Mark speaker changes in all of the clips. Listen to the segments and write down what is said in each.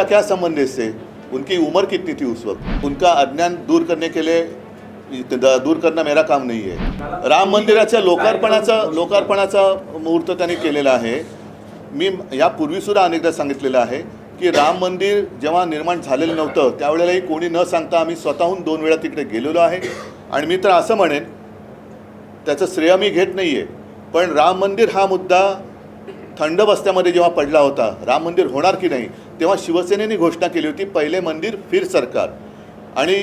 Speaker 1: उनका क्या संबंध है इससे? उनकी उम्र कितनी थी उस वक्त? उनका अज्ञान दूर करने के लिए दूर करणं मेरा काम नाही आहे राम मंदिराच्या लोकार्पणाचा लोकार्पणाचा मुहूर्त त्यांनी केलेला आहे. मी यापूर्वीसुद्धा अनेकदा सांगितलेलं आहे की राम मंदिर जेव्हा निर्माण झालेलं नव्हतं त्यावेळेलाही कोणी न सांगता आम्ही स्वतःहून दोन वेळा तिकडे गेलेलो आहे. आणि मी तर असं म्हणेन त्याचं श्रेय मी घेत नाही आहे पण राम मंदिर हा मुद्दा थंड बस्त्यामध्ये जेव्हा पडला होता राम मंदिर होणार की नाही तेव्हा शिवसेनेने घोषणा केली होती पहिले मंदिर फिर सरकार. आणि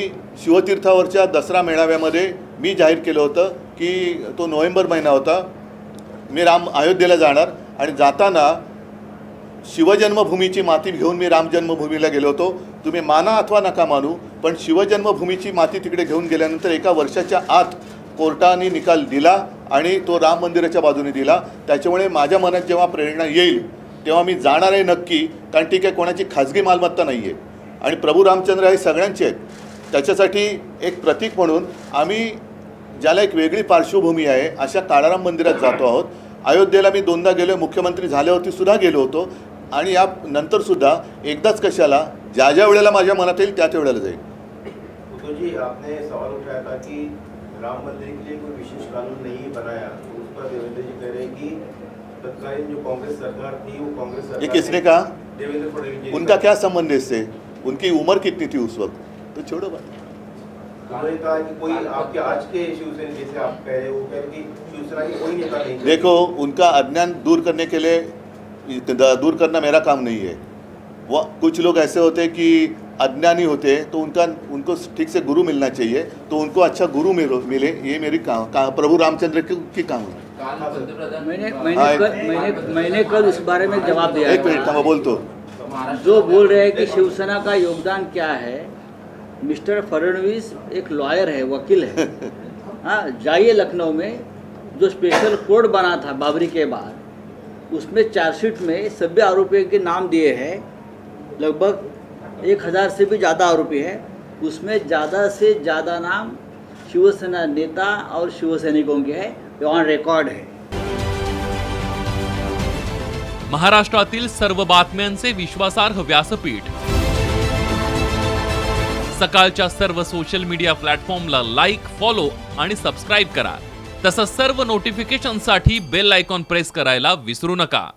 Speaker 1: शिवतीर्थावरच्या दसरा मेळाव्यामध्ये मी जाहीर केलं होतं की तो नोव्हेंबर महिना होता मी राम अयोध्येला जाणार आणि जाताना शिवजन्मभूमीची माती घेऊन मी रामजन्मभूमीला गेलो होतो. तुम्ही माना अथवा नका मानू पण शिवजन्मभूमीची माती तिकडे घेऊन गेल्यानंतर एका वर्षाच्या आत कोर्टाने निकाल दिला आणि तो राम मंदिराच्या बाजूने दिला. त्याच्यामुळे माझ्या मनात जेव्हा प्रेरणा येईल तेव्हा मी जाणार आहे नक्की कारण ती काही कोणाची खाजगी मालमत्ता नाही आहे आणि प्रभू रामचंद्र हे सगळ्यांचे आहेत. त्याच्यासाठी एक प्रतीक म्हणून आम्ही ज्याला एक वेगळी पार्श्वभूमी आहे अशा काळाराम मंदिरात जातो आहोत. अयोध्येला मी दोनदा गेलो मुख्यमंत्री झाल्यावरती सुद्धा गेलो होतो. आणि या नंतर सुद्धा एकदाच कशाला ज्या ज्या वेळेला माझ्या मनात येईल त्या त्या वेळेला जाईल.
Speaker 2: जी आपने सवाल उठाया था कि राम मंदिर के लिए कोई विशेष कानून नहीं बनाया। तो उस पर देवेंद्र जी कह रहे हैं कि तत्कालीन जो कांग्रेस सरकार थी वो कांग्रेस
Speaker 1: ये किसने कहा?
Speaker 2: देवेंद्र फडणवीस
Speaker 1: उनका क्या संबंध है इससे? उनकी उम्र कितनी थी उस वक्त? तो छोड़ो बात।
Speaker 2: उन्होंने कहा कि कोई आपके आज के शिवसेना जैसे आप कह रहे हो कह रहे कि शिवसेना के कोई नेता नहीं
Speaker 1: देखो उनका अज्ञान दूर करने के लिए दूर करना मेरा काम नहीं है। वो कुछ लोग ऐसे होते हैं कि अज्ञानी होते हैं तो उनका उनको ठीक से गुरु मिलना चाहिए तो उनको अच्छा गुरु मिले ये मेरी काम का, प्रभु रामचंद्र की, काम है
Speaker 3: काल
Speaker 4: मैंने
Speaker 1: हाँ,
Speaker 4: मैंने कल मैंने मैंने कल इस बारे में जवाब दिया
Speaker 1: एक मिनट
Speaker 4: है।
Speaker 1: थांबा बोलतो
Speaker 3: महाराष्ट्र
Speaker 4: जो बोल रहे हैं कि शिवसेना का योगदान क्या है मिस्टर फडणवीस एक लॉयर है वकील है। हाँ जाइए लखनऊ में जो स्पेशल कोर्ट बना था बाबरी के बाद उसमें चार्जशीट में सभी आरोपियों के नाम दिए हैं लगभग एक हज़ार से भी ज़्यादा आरोपी हैं। उसमें ज़्यादा से ज़्यादा नाम शिवसेना नेता और शिवसैनिकों के हैं। ऑन रिकॉर्ड है।
Speaker 5: महाराष्ट्रातील सर्व बातम्यांचे विश्वासार्ह व्यासपीठ. सकाळच्या सर्व सोशल मीडिया प्लॅटफॉर्मला लाईक फॉलो आणि सबस्क्राईब करा. तसंच सर्व नोटिफिकेशनसाठी बेल आयकॉन प्रेस करायला विसरू नका.